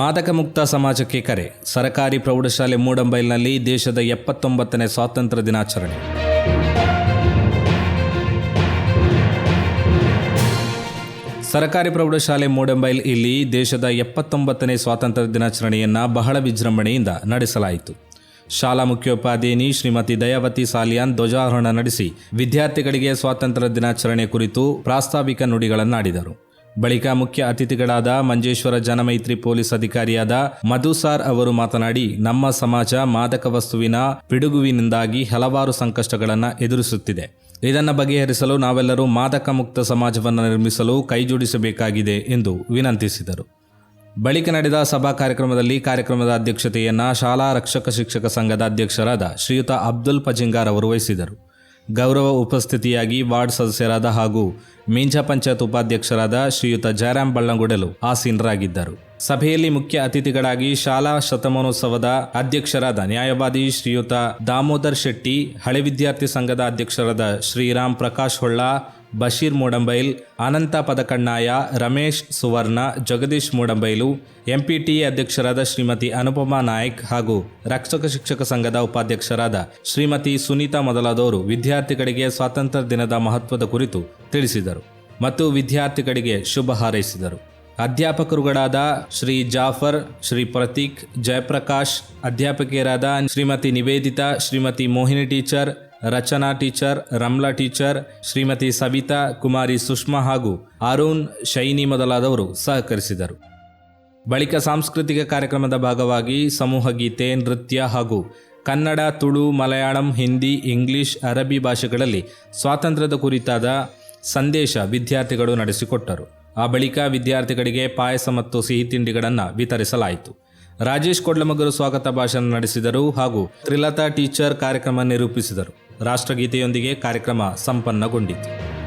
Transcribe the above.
ಮಾದಕ ಮುಕ್ತ ಸಮಾಜಕ್ಕೆ ಕರೆ. ಸರಕಾರಿ ಪ್ರೌಢಶಾಲೆ ಮೂಡಂಬೈಲ್ನಲ್ಲಿ ದೇಶದ ಎಪ್ಪತ್ತೊಂಬತ್ತನೇ ಸ್ವಾತಂತ್ರ್ಯ ದಿನಾಚರಣೆ. ಸರಕಾರಿ ಪ್ರೌಢಶಾಲೆ ಮೂಡಂಬೈಲ್ ಇಲ್ಲಿ ದೇಶದ ಎಪ್ಪತ್ತೊಂಬತ್ತನೇ ಸ್ವಾತಂತ್ರ್ಯ ದಿನಾಚರಣೆಯನ್ನು ಬಹಳ ವಿಜೃಂಭಣೆಯಿಂದ ನಡೆಸಲಾಯಿತು. ಶಾಲಾ ಮುಖ್ಯೋಪಾಧ್ಯಾಯಿನಿ ಶ್ರೀಮತಿ ದಯಾವತಿ ಸಾಲಿಯಾನ್ ಧ್ವಜಾರೋಹಣ ನಡೆಸಿ ವಿದ್ಯಾರ್ಥಿಗಳಿಗೆ ಸ್ವಾತಂತ್ರ್ಯ ದಿನಾಚರಣೆ ಕುರಿತು ಪ್ರಾಸ್ತಾವಿಕ ನುಡಿಗಳನ್ನಾಡಿದರು. ಬಳಿಕ ಮುಖ್ಯ ಅತಿಥಿಗಳಾದ ಮಂಜೇಶ್ವರ ಜನಮೈತ್ರಿ ಪೊಲೀಸ್ ಅಧಿಕಾರಿಯಾದ ಮಧುಸಾರ್ ಅವರು ಮಾತನಾಡಿ, ನಮ್ಮ ಸಮಾಜ ಮಾದಕ ವಸ್ತುವಿನ ಪಿಡುಗುವಿನಿಂದಾಗಿ ಹಲವಾರು ಸಂಕಷ್ಟಗಳನ್ನು ಎದುರಿಸುತ್ತಿದೆ. ಇದನ್ನು ಬಗೆಹರಿಸಲು ನಾವೆಲ್ಲರೂ ಮಾದಕ ಮುಕ್ತ ಸಮಾಜವನ್ನು ನಿರ್ಮಿಸಲು ಕೈಜೋಡಿಸಬೇಕಾಗಿದೆ ಎಂದು ವಿನಂತಿಸಿದರು. ಬಳಿಕ ನಡೆದ ಸಭಾ ಕಾರ್ಯಕ್ರಮದಲ್ಲಿ ಕಾರ್ಯಕ್ರಮದ ಅಧ್ಯಕ್ಷತೆಯನ್ನ ಶಾಲಾ ರಕ್ಷಕ ಶಿಕ್ಷಕ ಸಂಘದ ಅಧ್ಯಕ್ಷರಾದ ಶ್ರೀಯುತ ಅಬ್ದುಲ್ ಪಜಿಂಗಾರ್ ಅವರು ವಹಿಸಿದರು. ಗೌರವ ಉಪಸ್ಥಿತಿಯಾಗಿ ವಾರ್ಡ್ ಸದಸ್ಯರಾದ ಹಾಗೂ ಮೀಂಜ ಪಂಚಾಯತ್ ಉಪಾಧ್ಯಕ್ಷರಾದ ಶ್ರೀಯುತ ಜಯರಾಮ್ ಬಳ್ಳಂಗುಡಲು ಆಸೀನರಾಗಿದ್ದರು. ಸಭೆಯಲ್ಲಿ ಮುಖ್ಯ ಅತಿಥಿಗಳಾಗಿ ಶಾಲಾ ಶತಮಾನೋತ್ಸವದ ಅಧ್ಯಕ್ಷರಾದ ನ್ಯಾಯವಾದಿ ಶ್ರೀಯುತ ದಾಮೋದರ್ ಶೆಟ್ಟಿ, ಹಳೆ ವಿದ್ಯಾರ್ಥಿ ಸಂಘದ ಅಧ್ಯಕ್ಷರಾದ ಶ್ರೀರಾಮ್ ಪ್ರಕಾಶ್ ಹೊಳ್ಳ ಬಶೀರ್ ಮೂಡಂಬೈಲ್, ಅನಂತ ಪದಕಣ್ಣಾಯ, ರಮೇಶ್ ಸುವರ್ಣ, ಜಗದೀಶ್ ಮೂಡಂಬೈಲು ಎಂಪಿಟಿ ಅಧ್ಯಕ್ಷರಾದ ಶ್ರೀಮತಿ ಅನುಪಮಾ ನಾಯ್ಕ್ ಹಾಗೂ ರಕ್ಷಕ ಶಿಕ್ಷಕ ಸಂಘದ ಉಪಾಧ್ಯಕ್ಷರಾದ ಶ್ರೀಮತಿ ಸುನೀತಾ ಮೊದಲಾದವರು ವಿದ್ಯಾರ್ಥಿಗಳಿಗೆ ಸ್ವಾತಂತ್ರ್ಯ ದಿನದ ಮಹತ್ವದ ಕುರಿತು ತಿಳಿಸಿದರು ಮತ್ತು ವಿದ್ಯಾರ್ಥಿಗಳಿಗೆ ಶುಭ ಹಾರೈಸಿದರು. ಅಧ್ಯಾಪಕರುಗಳಾದ Shri Jafar, Shri Prateek, Jayaprakash, ಅಧ್ಯಾಪಕಿಯರಾದ Shrimati Niveditha, Shrimati Mohini teacher Rachana teacher, Ramla teacher, Shrimati Savitha, Kumari Sushma ಹಾಗೂ ಅರುಣ್ ಶೈನಿ ಮೊದಲಾದವರು ಸಹಕರಿಸಿದರು. ಬಳಿಕ ಸಾಂಸ್ಕೃತಿಕ ಕಾರ್ಯಕ್ರಮದ ಭಾಗವಾಗಿ ಸಮೂಹ ಗೀತೆ, ನೃತ್ಯ ಹಾಗೂ ಕನ್ನಡ, ತುಳು, ಮಲಯಾಳಂ, ಹಿಂದಿ, ಇಂಗ್ಲಿಷ್, ಅರಬಿ ಭಾಷೆಗಳಲ್ಲಿ ಸ್ವಾತಂತ್ರ್ಯದ ಕುರಿತಾದ ಸಂದೇಶ ವಿದ್ಯಾರ್ಥಿಗಳು ನಡೆಸಿಕೊಟ್ಟರು. ಆ ಬಳಿಕ ವಿದ್ಯಾರ್ಥಿಗಳಿಗೆ ಪಾಯಸ ಮತ್ತು ಸಿಹಿ ತಿಂಡಿಗಳನ್ನು ವಿತರಿಸಲಾಯಿತು. ರಾಜೇಶ್ ಕೊಡ್ಲಮಗರು ಸ್ವಾಗತ ಭಾಷಣ ನಡೆಸಿದರು ಹಾಗೂ ತ್ರಿಲತಾ ಟೀಚರ್ ಕಾರ್ಯಕ್ರಮ ನಿರೂಪಿಸಿದರು. ರಾಷ್ಟ್ರಗೀತೆಯೊಂದಿಗೆ ಕಾರ್ಯಕ್ರಮ ಸಂಪನ್ನಗೊಂಡಿತು.